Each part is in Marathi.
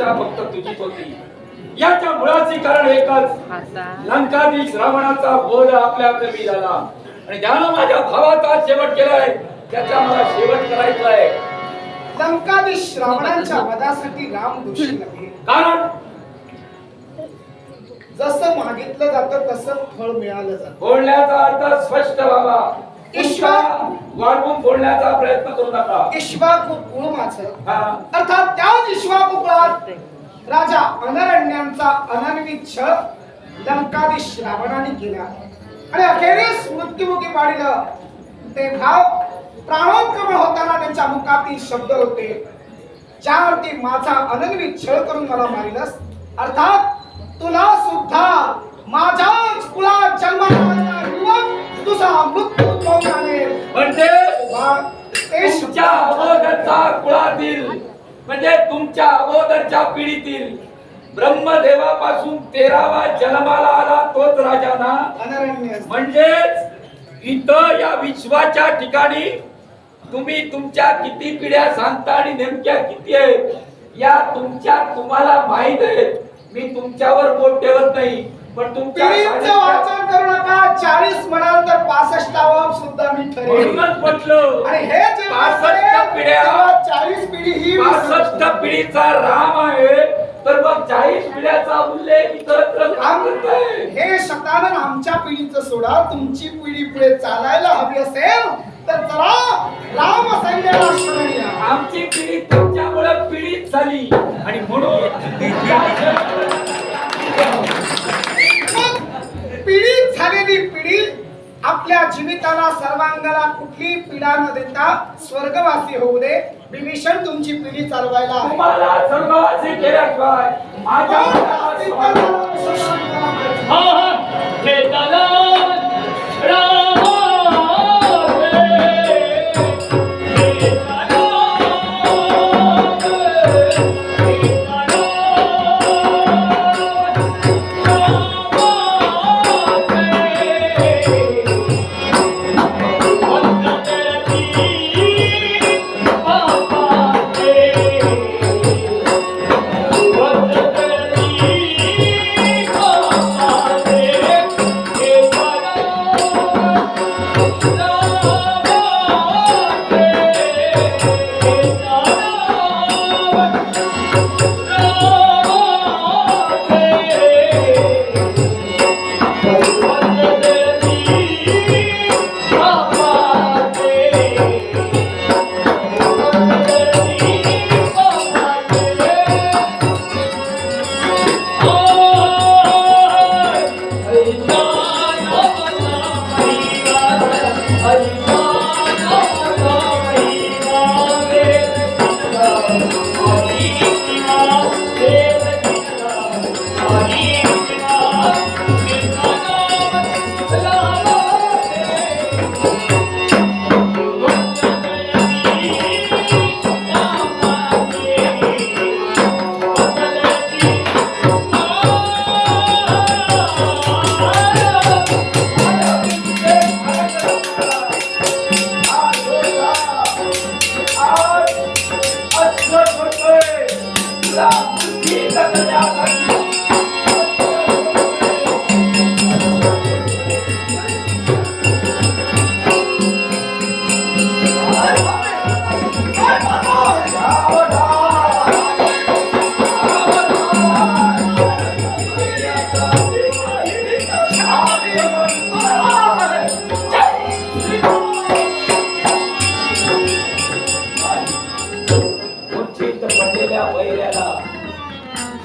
इच्छा फक्त तुझीच होती. याच्या मुळाचे कारण एकच. लंकाधीश रावणाचा बोध आपल्या कमी झाला. आणि त्यानं माझ्या भावाचा शेवट केलाय त्याचा मला शेवट करायचा आहे. लंकाधीश रावणाच्या वधासाठी राम दोषी नव्हे. कारण? जसं मागितलं जातं तसं फळ मिळालं जातं. बोलण्याचा अर्थ स्पष्ट व्हावा. ईश्वर- वाढवून बोलण्याचा प्रयत्न करू नका. कुळ माझं हा. अर्थात त्याच राजा अनरण्यांचा अनन्वित छळ लंकाधीश रावणाने केला. आणि अखेरीस मृत्युमुखी पाडिलं. ते भाव प्राणोत्क्रमण होताना त्यांच्या मुखातील शब्द होते. ज्यावरती माझा अनन्वित छळ करून मला मारिलस. अर्थात तुला सुद्धा म्हणजे तुमच्या अगोदरच्या पिढीतील ब्रह्मदेवापासून तेरावा जन्माला आला तोच राजा ना? म्हणजेच इथं या विश्वाच्या ठिकाणी तुम्ही तुमच्या किती पिढ्या सांगता आणि नेमक्या किती आहेत या तुमच्या तुम्हाला माहीत आहेत. मी तुमच्यावर बोट ठेवत नाही पण तुमच्या करू नका. चाळीस म्हणाल तर पासष्टावं सुद्धा मी ठरेल. म्हणूनच म्हटलं आणि हे पासष्ट पिढ्या चाळीस पिढी ही पासष्ट पिढीचा राम आहे. तर मग चाळीस पिढ्याचा उल्लेख इतरत्र का आम- करताय? हे शतानन आमच्या पिढीचं सोडा. तुमची पिढी पुढे चालायला हवी असेल तर चला राम सैन्याला शरण या. आमची पिढी तुमच्यामुळे पीडित झाली. आणि म्हणून जीविताला सर्वांगाला कुठली पीडा न देता स्वर्गवासी होऊ दे विभीषण तुमची पिढी चालवायला आहे.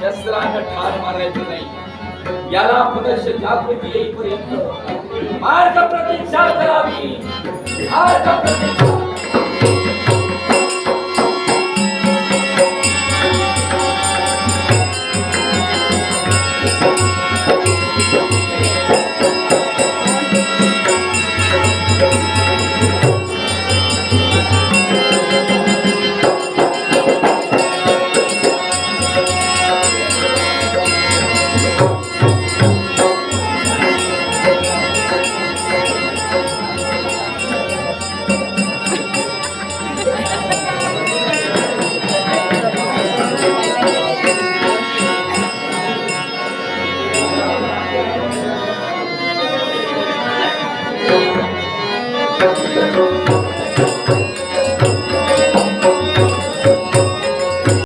शस्त्रानं ठार मारायचं नाही. याला पुनश जागृती येईपर्यंत मार्ग प्रतीक्षा करावी. मार्ग प्रतीक्षा